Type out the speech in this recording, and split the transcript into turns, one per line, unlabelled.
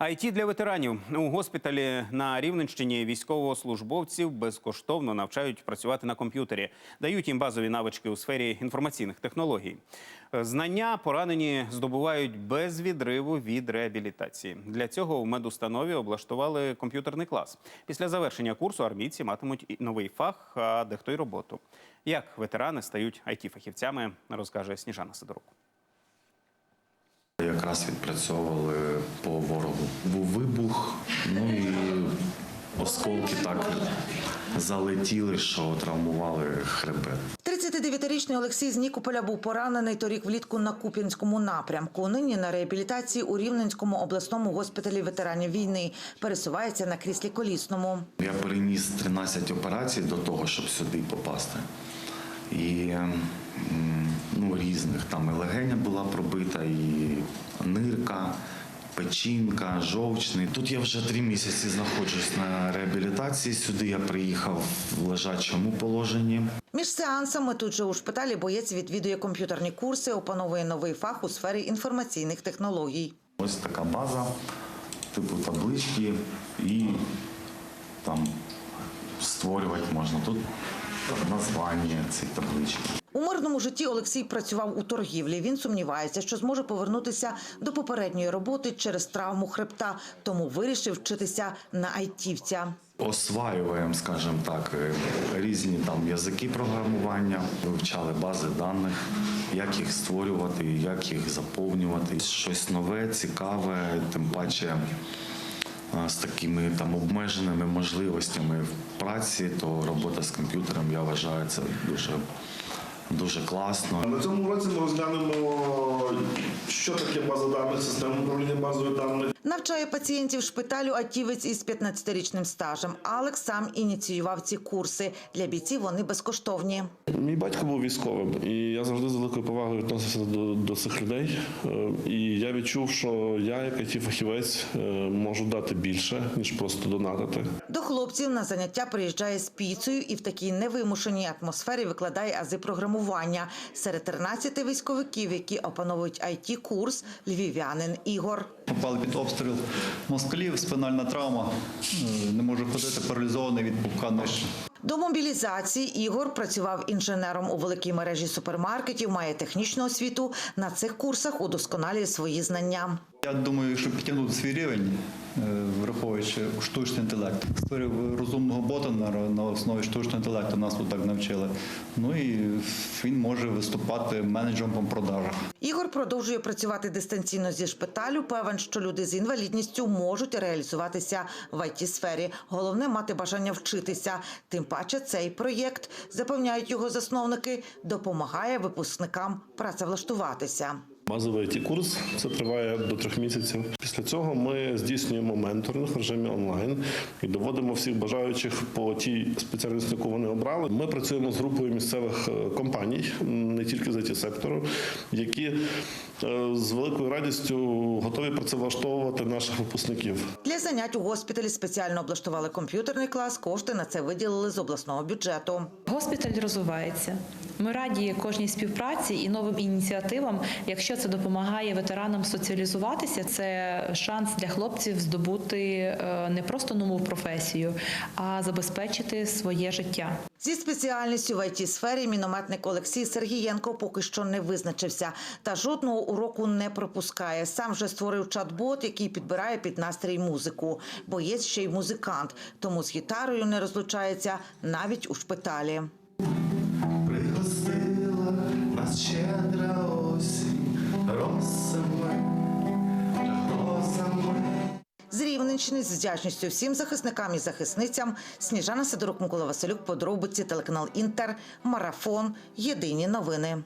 IT для ветеранів у госпіталі на Рівненщині військовослужбовців безкоштовно навчають працювати на комп'ютері, дають їм базові навички у сфері інформаційних технологій. Е, Знання поранені здобувають без відриву від реабілітації. Для цього у медустанові облаштували комп'ютерний клас. Після завершення курсу армійці матимуть новий фах, а дехто й роботу. Як ветерани стають it фахівцями розкаже Сніжана Сидорук.
Якраз відпрацьовували по ворогу. Був вибух, ну і осколки так залетіли, що травмували хребет.
39-річний Олексій з Нікополя був поранений торік влітку на Куп'янському напрямку. Нині на реабілітації у Рівненському обласному госпіталі ветеранів війни пересувається на кріслі колісному.
Я переніс 13 операцій до того, щоб сюди попасти. І ну, різних там і легеня була пробита, і печінка, жовчний. Тут я вже три місяці знаходжусь на реабілітації. Сюди я приїхав в лежачому положенні.
Між сеансами тут же у шпиталі боєць відвідує комп'ютерні курси, опановує новий фах у сфері інформаційних технологій.
Ось така база, типу таблички і там створювати можна. Тут названня цієї таблички.
У мирному житті Олексій працював у торгівлі. Він сумнівається, що зможе повернутися до попередньої роботи через травму хребта, тому вирішив вчитися на айтівця.
Осваюємо, скажімо так, е, різні там язики програмування, вивчали бази даних, як їх створювати, як їх заповнювати. Щось нове, цікаве, тим паче з такими там обмеженими можливостями в праці, то робота з комп'ютером, я вважаю, це дуже, дуже класно.
На цьому році ми розглянемо, що таке база даних, систем базою даних.
Навчає пацієнтів шпиталю атівець із 15-річним стажем. Алекс сам ініціював ці курси. Для бійців вони безкоштовні.
Мій батько був військовим, і я завжди з великою повагою відносився до, до цих людей. Е, І я відчув, що я, як it фахівець, е, можу дати більше, ніж просто донатити.
До хлопців на заняття приїжджає з піцею і в такій невимушеній атмосфері викладає ази програмування. Серед 13 військовиків, які опановують it курс львів'янин Ігор.
Попали під обстріл москалів, спинальна травма. Не можу ходити, паралізований від пупка нижче.
До мобілізації Ігор працював інженером у великій мережі супермаркетів, має технічну освіту. На цих курсах удосконалює свої знання.
Я думаю, щоб підтягнути свій рівень, е, враховуючи штучний інтелект. Створив розумного бота на основі штучного інтелекту. Нас тут так навчили. Ну і він може виступати менеджером по продажах.
Ігор продовжує працювати дистанційно зі шпиталю. Певен, що люди з інвалідністю можуть реалізуватися в it сфері. Головне мати бажання вчитися. Тим паче, цей проєкт запевняють його засновники, допомагає випускникам працевлаштуватися.
Базовий it курс це триває до трьох місяців. Після цього ми здійснюємо менторинг в режимі онлайн і доводимо всіх бажаючих по тій спеціальності, яку вони обрали. Ми працюємо з групою місцевих е, компаній, не тільки з it сектору, які е, з великою радістю готові працевлаштовувати наших випускників.
Для занять у госпіталі спеціально облаштували комп'ютерний клас. Кошти на це виділили з обласного бюджету.
Госпіталь розвивається. Ми раді кожній співпраці і новим ініціативам. Якщо це допомагає ветеранам соціалізуватися, це шанс для хлопців здобути е, не просто нову професію, а забезпечити своє життя.
Зі спеціальністю в it сфері мінометник Олексій Сергієнко поки що не визначився та жодного уроку не пропускає. Сам вже створив чат-бот, який підбирає під настрій музику. Боєць ще й музикант, тому з гітарою не розлучається навіть у шпиталі. З з вдячністю всім захисникам і захисницям Сніжана Сидорук, Микола Василюк, подробиці, телеканал Інтер, Марафон. Єдині новини.